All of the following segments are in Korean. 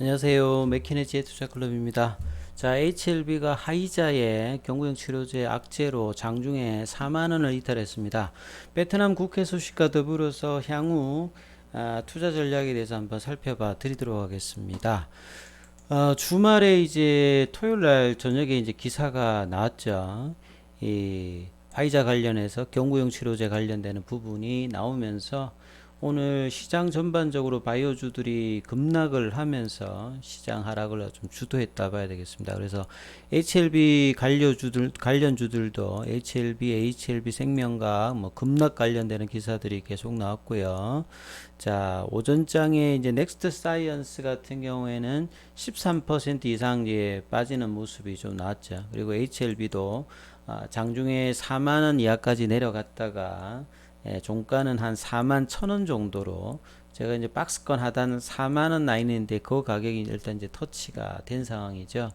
안녕하세요. 맥키네지의 투자클럽입니다. 자, HLB가 하이자의 경구용 치료제 악재로 장중에 4만원을 이탈했습니다. 베트남 국회 소식과 더불어서 향후 아, 투자 전략에 대해서 한번 살펴봐 드리도록 하겠습니다. 어, 주말에 이제 토요일 날 저녁에 이제 기사가 나왔죠. 이 화이자 관련해서 경구용 치료제 관련되는 부분이 나오면서 오늘 시장 전반적으로 바이오주들이 급락을 하면서 시장 하락을 좀 주도했다 봐야 되겠습니다. 그래서 HLB 관료주들 관련주들도 HLB, HLB 생명과 뭐 급락 관련되는 기사들이 계속 나왔고요. 자, 오전장에 이제 넥스트 사이언스 같은 경우에는 13% 이상 예, 빠지는 모습이 좀 나왔죠. 그리고 HLB도 아, 장중에 4만 원 이하까지 내려갔다가 예, 종가는 한 4만 1천원 정도로 제가 이제 박스권 하단은 4만 원 라인인데 그 가격이 일단 이제 터치가 된 상황이죠.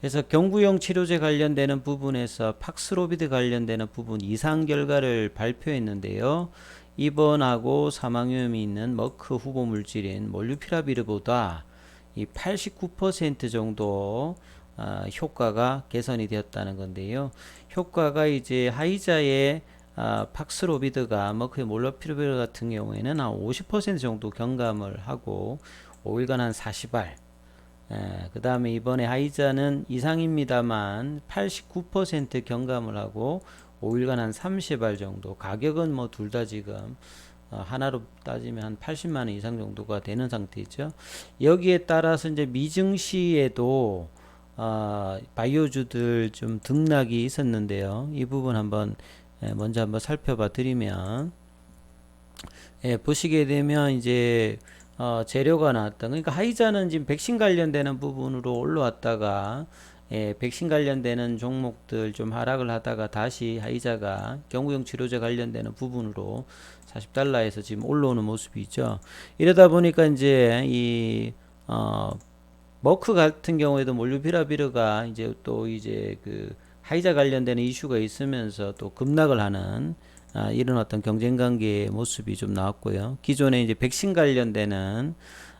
그래서 경구용 치료제 관련되는 부분에서 팍스로비드 관련되는 부분 이상 결과를 발표했는데요. 입원하고 사망 위험이 있는 머크 후보 물질인 몰루피라비르보다 이 89% 정도 아, 효과가 개선이 되었다는 건데요. 효과가 이제 하이자의 아, 팍스로비드가 머크의 몰루피라비르 같은 경우에는 한 50% 정도 경감을 하고 5일간 한 40알 예, 그 다음에 이번에 하이자는 이상입니다만 89% 경감을 하고 5일간 한 30알 정도 가격은 뭐 둘 다 지금 어, 하나로 따지면 한 80만 원 이상 정도가 되는 상태죠. 여기에 따라서 이제 미증시에도 어, 바이오주들 좀 등락이 있었는데요. 이 부분 한번 예, 먼저 한번 살펴봐 드리면 예, 보시게 되면 이제 어, 재료가 나왔다. 그러니까 하이자는 지금 백신 관련되는 부분으로 올라왔다가 예, 백신 관련되는 종목들 좀 하락을 하다가 다시 하이자가 경구용 치료제 관련되는 부분으로 40달러에서 지금 올라오는 모습이 있죠. 이러다 보니까 이제 이 어, 머크 같은 경우에도 몰루피라비르가 이제 또 이제 그 하이자 관련되는 이슈가 있으면서 또 급락을 하는 아, 이런 어떤 경쟁 관계의 모습이 좀 나왔고요. 기존에 이제 백신 관련되는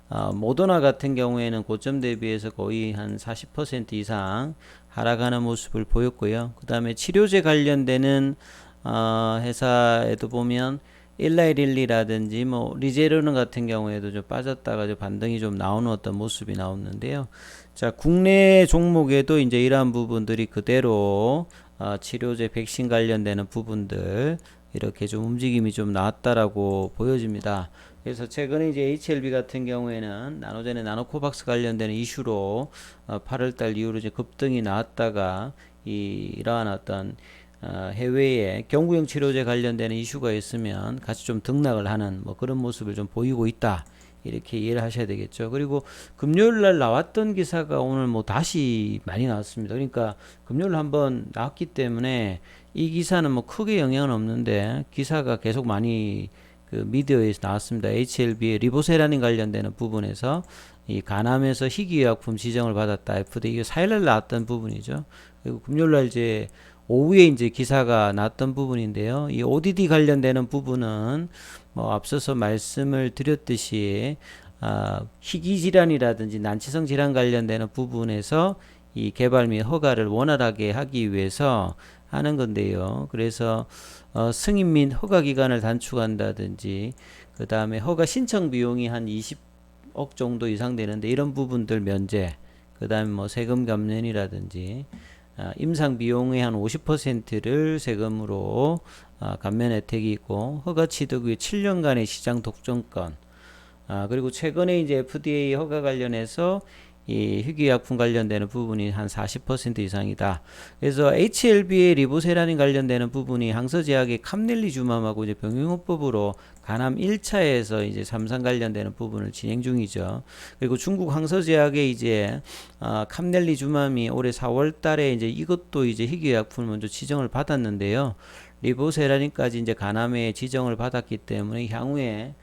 어, 모더나 같은 경우에는 고점 대비해서 거의 한 40% 이상 하락하는 모습을 보였고요. 그 다음에 치료제 관련되는 어, 회사에도 보면 일라이릴리라든지 뭐 리제르는 같은 경우에도 좀 빠졌다가 좀 반등이 좀 나오는 어떤 모습이 나오는데요. 자, 국내 종목에도 이제 이러한 부분들이 그대로 어, 치료제 백신 관련되는 부분들 이렇게 좀 움직임이 좀 나왔다라고 보여집니다. 그래서 최근에 이제 HLB 같은 경우에는 나노젠의 나노코박스 관련되는 이슈로 어, 8월달 이후로 이제 급등이 나왔다가 이 이러한 어떤 어, 해외에 경구용 치료제 관련되는 이슈가 있으면 같이 좀 등락을 하는 뭐 그런 모습을 좀 보이고 있다. 이렇게 이해를 하셔야 되겠죠. 그리고 금요일 날 나왔던 기사가 오늘 뭐 다시 많이 나왔습니다. 그러니까 금요일 한번 나왔기 때문에 이 기사는 뭐 크게 영향은 없는데 기사가 계속 많이 그 미디어에서 나왔습니다. HLB의 리보세라닌 관련되는 부분에서 이 간암에서 희귀의약품 지정을 받았다. FDA 이게 4일날 나왔던 부분이죠. 그리고 금요일날 이제 오후에 이제 기사가 났던 부분인데요. 이 ODD 관련되는 부분은 뭐 앞서서 말씀을 드렸듯이 아, 희귀 질환이라든지 난치성 질환 관련되는 부분에서 이 개발 및 허가를 원활하게 하기 위해서 하는 건데요. 그래서 어, 승인 및 허가 기간을 단축한다든지 그 다음에 허가 신청 비용이 한 20억 정도 이상 되는데 이런 부분들 면제 그 다음에 뭐 세금 감면이라든지 아, 임상 비용의 한 50%를 세금으로 아, 감면 혜택이 있고 허가 취득 후에 7년간의 시장 독점권. 아, 그리고 최근에 이제 FDA 허가 관련해서 이 희귀약품 관련되는 부분이 한 40% 이상이다. 그래서 HLB의 리보세라닌 관련되는 부분이 항서제약의 캄넬리주맘하고 이제 병용호법으로 간암 1차에서 이제 삼상 관련되는 부분을 진행 중이죠. 그리고 중국 항서제약의 이제 어, 캄넬리주맘이 올해 4월 달에 이제 이것도 이제 희귀약품을 먼저 지정을 받았는데요. 리보세라닌까지 이제 간암에 지정을 받았기 때문에 향후에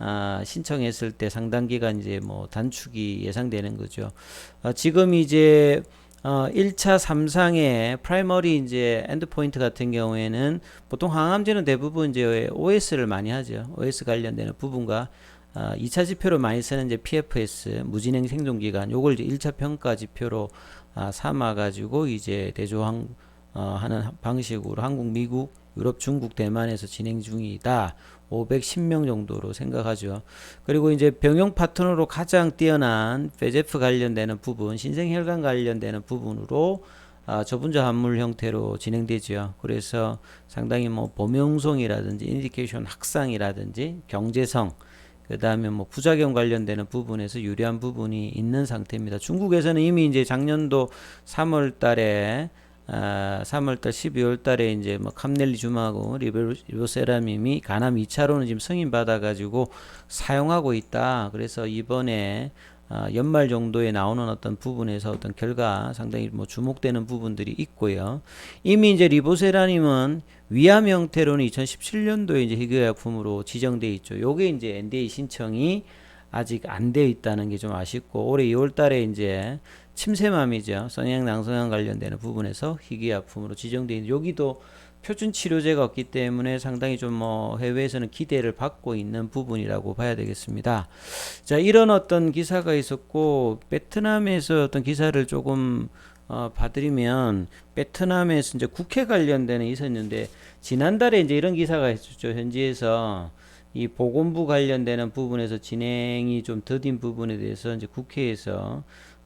아, 신청했을 때 상당 기간 이제 뭐 단축이 예상되는 거죠. 어, 지금 이제 어, 1차 3상의 프라이머리 이제 엔드포인트 같은 경우에는 보통 항암제는 대부분 이제 OS를 많이 하죠. OS 관련되는 부분과 아, 2차 지표로 많이 쓰는 이제 PFS 무진행 생존 기간 요걸 이제 1차 평가 지표로 아, 삼아 가지고 이제 대조한 어, 하는 방식으로 한국, 미국, 유럽, 중국, 대만에서 진행 중이다. 510명 정도로 생각하죠. 그리고 이제 병용 파트너로 가장 뛰어난 페제프 관련되는 부분, 신생혈관 관련되는 부분으로 아, 저분자 함물 형태로 진행되죠. 그래서 상당히 뭐 범용성이라든지 인디케이션 확산이라든지 경제성 그 다음에 뭐 부작용 관련되는 부분에서 유리한 부분이 있는 상태입니다. 중국에서는 이미 이제 작년도 3월 달에 아, 3월달, 12월달에 이제 뭐 캄넬리 줌하고 리베- 리보세라밈이 간암 2차로는 지금 승인 받아가지고 사용하고 있다. 그래서 이번에 아, 연말 정도에 나오는 어떤 부분에서 어떤 결과 상당히 뭐 주목되는 부분들이 있고요. 이미 이제 리보세라님은 위암 형태로는 2017년도에 이제 희귀약품으로 지정돼 있죠. 요게 이제 NDA 신청이 아직 안 되어 있다는 게 좀 아쉽고 올해 2월 달에 이제 침샘암이죠. 선양 낭성암 관련되는 부분에서 희귀약품으로 지정돼 있는 여기도 표준 치료제가 없기 때문에 상당히 좀 뭐 해외에서는 기대를 받고 있는 부분이라고 봐야 되겠습니다. 자, 이런 어떤 기사가 있었고 베트남에서 어떤 기사를 조금 어, 봐드리면 베트남에서 이제 국회 관련되는 있었는데 지난달에 이제 이런 기사가 있었죠. 현지에서 이 보건부 관련되는 부분에서 진행이 좀 더딘 부분에 대해서 이제 국회에서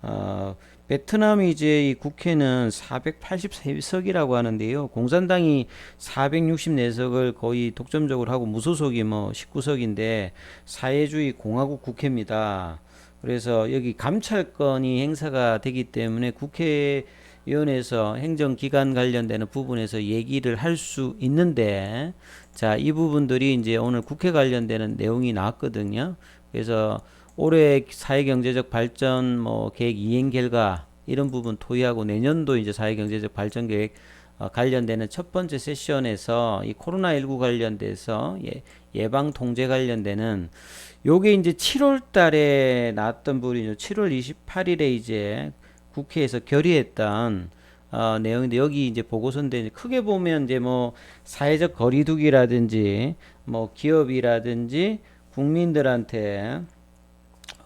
어, 베트남이 이제 이 국회는 483석이라고 하는데요. 공산당이 464석을 거의 독점적으로 하고 무소속이 뭐 19석인데 사회주의 공화국 국회입니다. 그래서 여기 감찰권이 행사가 되기 때문에 국회의원에서 행정기관 관련되는 부분에서 얘기를 할 수 있는데 자, 이 부분들이 이제 오늘 국회 관련되는 내용이 나왔거든요. 그래서 올해 사회경제적 발전 뭐 계획 이행 결과 이런 부분 토의하고 내년도 이제 사회경제적 발전 계획 어, 관련되는 첫 번째 세션에서 이 코로나19 관련돼서 예, 예방 통제 관련되는 요게 이제 7월 달에 나왔던 부분이죠. 7월 28일에 이제 국회에서 결의했던 어, 내용인데 여기 이제 보고서인데 이제 크게 보면 이제 뭐 사회적 거리두기라든지 뭐 기업이라든지 국민들한테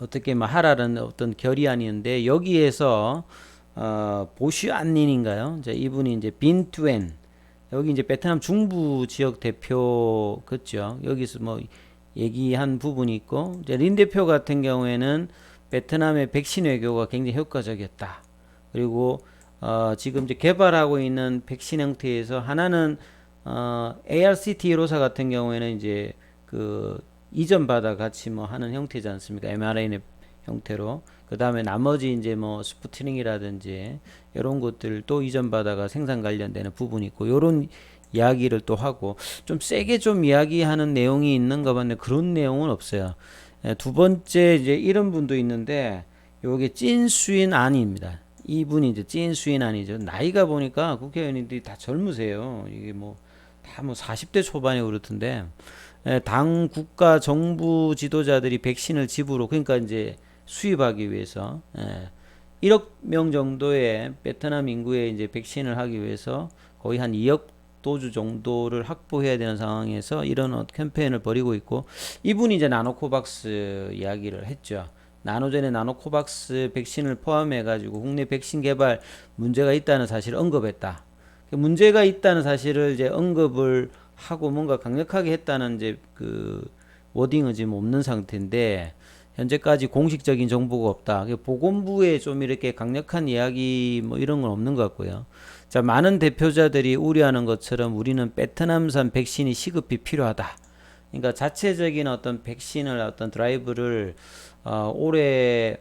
어떻게 뭐 하라는 어떤 결의안이었는데 여기에서 어, 보슈 안닌인가요? 이제 이분이 이제 빈투엔 여기 이제 베트남 중부 지역 대표 그죠? 여기서 뭐 얘기한 부분이 있고 이제 린 대표 같은 경우에는 베트남의 백신 외교가 굉장히 효과적이었다. 그리고 어, 지금 이제 개발하고 있는 백신 형태에서 하나는 어, ARCT 로사 같은 경우에는 이제 그 이전 받아 같이 뭐 하는 형태지 않습니까? mRNA 형태로. 그 다음에 나머지 이제 뭐 스푸트닝이라든지 이런 것들 또 이전 받아가 생산 관련되는 부분이 있고 요런 이야기를 또 하고 좀 세게 좀 이야기하는 내용이 있는가 봤는데 그런 내용은 없어요. 예, 두 번째 이제 이런 분도 있는데 요게 찐수인 안입니다. 이분이 이제 찐수인 안이죠. 나이가 보니까 국회의원님들이 다 젊으세요. 이게 뭐 다 뭐 40대 초반에 그렇던데 예, 당 국가 정부 지도자들이 백신을 집으로 그러니까 이제 수입하기 위해서 예, 1억 명 정도의 베트남 인구에 이제 백신을 하기 위해서 거의 한 2억 도주 정도를 확보해야 되는 상황에서 이런 어- 캠페인을 벌이고 있고 이분이 이제 나노코박스 이야기를 했죠. 나노젠의 나노코박스 백신을 포함해 가지고 국내 백신 개발 문제가 있다는 사실을 언급했다. 그 문제가 있다는 사실을 이제 언급을 하고 뭔가 강력하게 했다는 이제 그 워딩은 지금 없는 상태인데 현재까지 공식적인 정보가 없다. 그 보건부에 좀 이렇게 강력한 이야기 뭐 이런 건 없는 것 같고요. 자, 많은 대표자들이 우려하는 것처럼 우리는 베트남산 백신이 시급히 필요하다. 그러니까 자체적인 어떤 백신을 어떤 드라이브를 어, 올해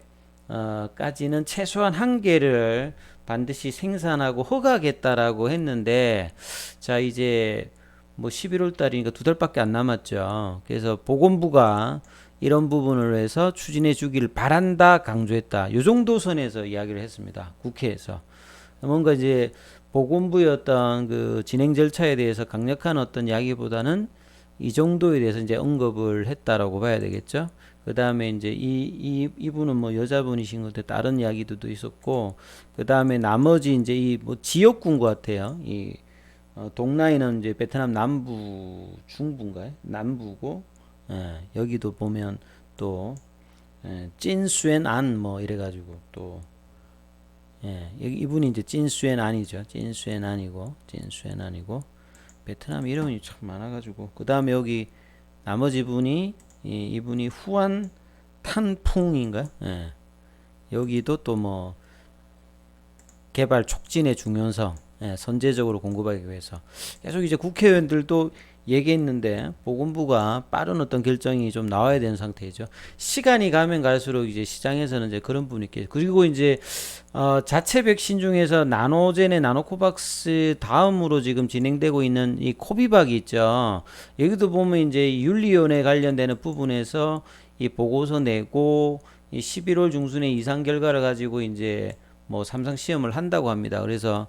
어, 까지는 최소한 한 개를 반드시 생산하고 허가하겠다라고 했는데 자 이제 뭐 11월 달이니까 두 달밖에 안 남았죠. 그래서 보건부가 이런 부분을 해서 추진해 주기를 바란다 강조했다. 요 정도 선에서 이야기를 했습니다. 국회에서 뭔가 이제 보건부의 어떤 그 진행 절차에 대해서 강력한 어떤 이야기보다는 이 정도에 대해서 이제 언급을 했다라고 봐야 되겠죠. 그 다음에 이제 이, 이, 이분은 뭐 여자분이신 것 같아 다른 이야기도 있었고, 그 다음에 나머지 이제 이 뭐 지역군 것 같아요. 이, 어, 동라인은 이제 베트남 남부, 중부인가요? 남부고, 예, 여기도 보면 또 예, 찐수엔 안뭐 이래가지고 또 예, 이분이 이제 찐수엔 안이죠. 찐수엔 안이고 찐수엔 안이고 베트남 이름이 참 많아가지고 그 다음에 여기 나머지 분이 이, 이분이 후안 탄풍인가? 예. 여기도 또 뭐 개발 촉진의 중요성 예, 선제적으로 공급하기 위해서 계속 이제 국회의원들도 얘기했는데 보건부가 빠른 어떤 결정이 좀 나와야 되는 상태이죠. 시간이 가면 갈수록 이제 시장에서는 이제 그런 있겠 그리고 이제 어, 자체 백신 중에서 나노젠의 나노코박스 다음으로 지금 진행되고 있는 이 코비박이 있죠. 여기도 보면 이제 윤리위원회 관련되는 부분에서 이 보고서 내고 이 11월 중순에 이상 결과를 가지고 이제 뭐 삼상 시험을 한다고 합니다. 그래서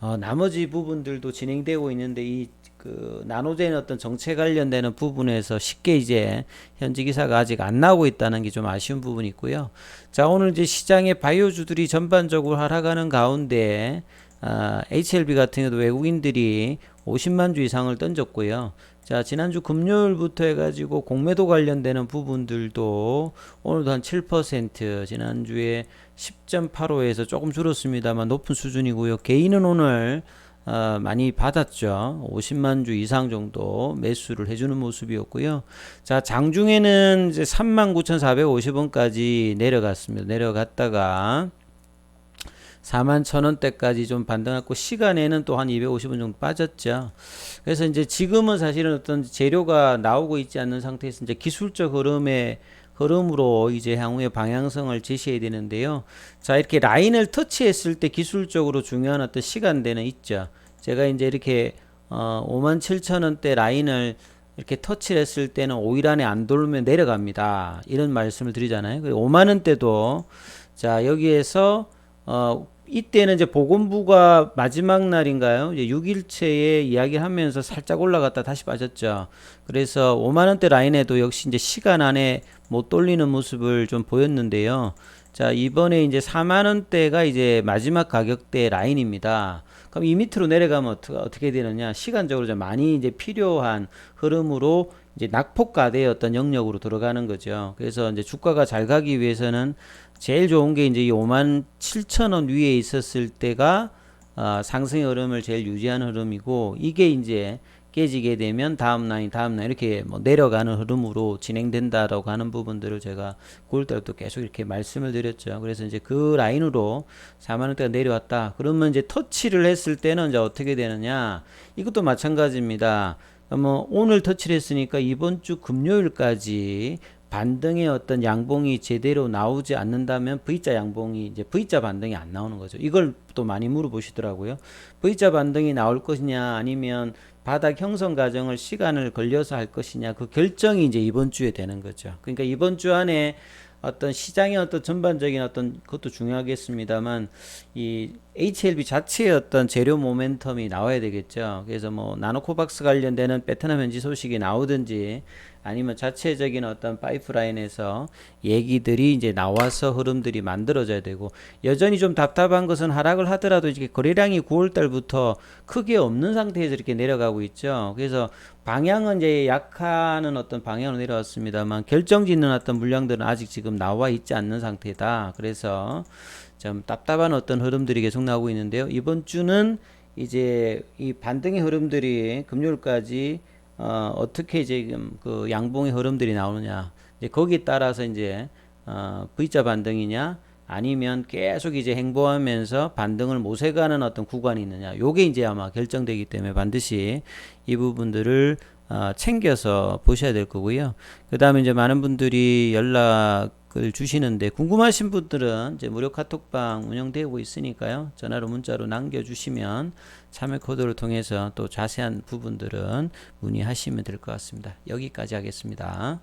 어, 나머지 부분들도 진행되고 있는데 이 그 나노젠 어떤 정책 관련되는 부분에서 쉽게 이제 현지 기사가 아직 안 나오고 있다는 게 좀 아쉬운 부분이 있고요. 자 오늘 이제 시장의 바이오주들이 전반적으로 하락하는 가운데 아, HLB 같은 경우도 외국인들이 50만 주 이상을 던졌고요. 자, 지난주 금요일부터 해가지고 공매도 관련되는 부분들도 오늘도 한 7%, 지난주에 10.85에서 조금 줄었습니다만 높은 수준이고요. 개인은 오늘 어, 많이 받았죠. 50만 주 이상 정도 매수를 해주는 모습이었고요. 자, 장중에는 이제 39,450원까지 내려갔습니다. 내려갔다가 4만 천 원대까지 좀 반등했고 시간에는 또 한 250원 정도 빠졌죠. 그래서 이제 지금은 사실은 어떤 재료가 나오고 있지 않는 상태에서 이제 기술적 흐름에 흐름으로 이제 향후의 방향성을 제시해야 되는데요. 자, 이렇게 라인을 터치했을 때 기술적으로 중요한 어떤 시간대는 있죠. 제가 이제 이렇게 어, 5만 7천 원대 라인을 이렇게 터치를 했을 때는 5일 안에 안 돌면 내려갑니다. 이런 말씀을 드리잖아요. 5만 원대도 자, 여기에서 어, 이때는 이제 보건부가 마지막 날인가요? 이제 6일째에 이야기를 하면서 살짝 올라갔다 다시 빠졌죠. 그래서 5만 원대 라인에도 역시 이제 시간 안에 못 돌리는 모습을 좀 보였는데요. 자, 이번에 이제 4만 원대가 이제 마지막 가격대 라인입니다. 그럼 이 밑으로 내려가면 어떻게, 되느냐? 시간적으로 좀 많이 이제 필요한 흐름으로 이제 낙폭과대의 어떤 영역으로 들어가는 거죠. 그래서 이제 주가가 잘 가기 위해서는 제일 좋은 게 이제 이 5만 7천 원 위에 있었을 때가 어, 상승의 흐름을 제일 유지하는 흐름이고 이게 이제 깨지게 되면 다음 라인 다음 라인 이렇게 뭐 내려가는 흐름으로 진행된다라고 하는 부분들을 제가 9월 달부터 계속 이렇게 말씀을 드렸죠. 그래서 이제 그 라인으로 4만 원대가 내려왔다. 그러면 이제 터치를 했을 때는 이제 어떻게 되느냐? 이것도 마찬가지입니다. 뭐 오늘 터치를 했으니까 이번 주 금요일까지 반등의 어떤 양봉이 제대로 나오지 않는다면 V자 양봉이 이제 V자 반등이 안 나오는 거죠. 이걸 또 많이 물어보시더라고요. V자 반등이 나올 것이냐 아니면 바닥 형성 과정을 시간을 걸려서 할 것이냐 그 결정이 이제 이번 주에 되는 거죠. 그러니까 이번 주 안에 어떤 시장의 어떤 전반적인 어떤 것도 중요하겠습니다만 이 HLB 자체의 어떤 재료 모멘텀이 나와야 되겠죠. 그래서 뭐 나노코박스 관련되는 베트남 현지 소식이 나오든지 아니면 자체적인 어떤 파이프라인에서 얘기들이 이제 나와서 흐름들이 만들어져야 되고 여전히 좀 답답한 것은 하락을 하더라도 이렇게 거래량이 9월 달부터 크게 없는 상태에서 이렇게 내려가고 있죠. 그래서 방향은 이제 약하는 어떤 방향으로 내려왔습니다만 결정짓는 어떤 물량들은 아직 지금 나와 있지 않는 상태다. 그래서 좀 답답한 어떤 흐름들이 계속 나오고 있는데요. 이번 주는 이제 이 반등의 흐름들이 금요일까지 어, 어떻게 지금 그 양봉의 흐름들이 나오느냐. 이제 거기에 따라서 이제 어, V자 반등이냐 아니면 계속 이제 행보하면서 반등을 모색하는 어떤 구간이 있느냐. 요게 이제 아마 결정되기 때문에 반드시 이 부분들을 어, 챙겨서 보셔야 될 거고요. 그 다음에 이제 많은 분들이 연락 을 주시는데 궁금하신 분들은 이제 무료 카톡방 운영되고 있으니까요. 전화로 문자로 남겨주시면 참여 코드를 통해서 또 자세한 부분들은 문의하시면 될 것 같습니다. 여기까지 하겠습니다.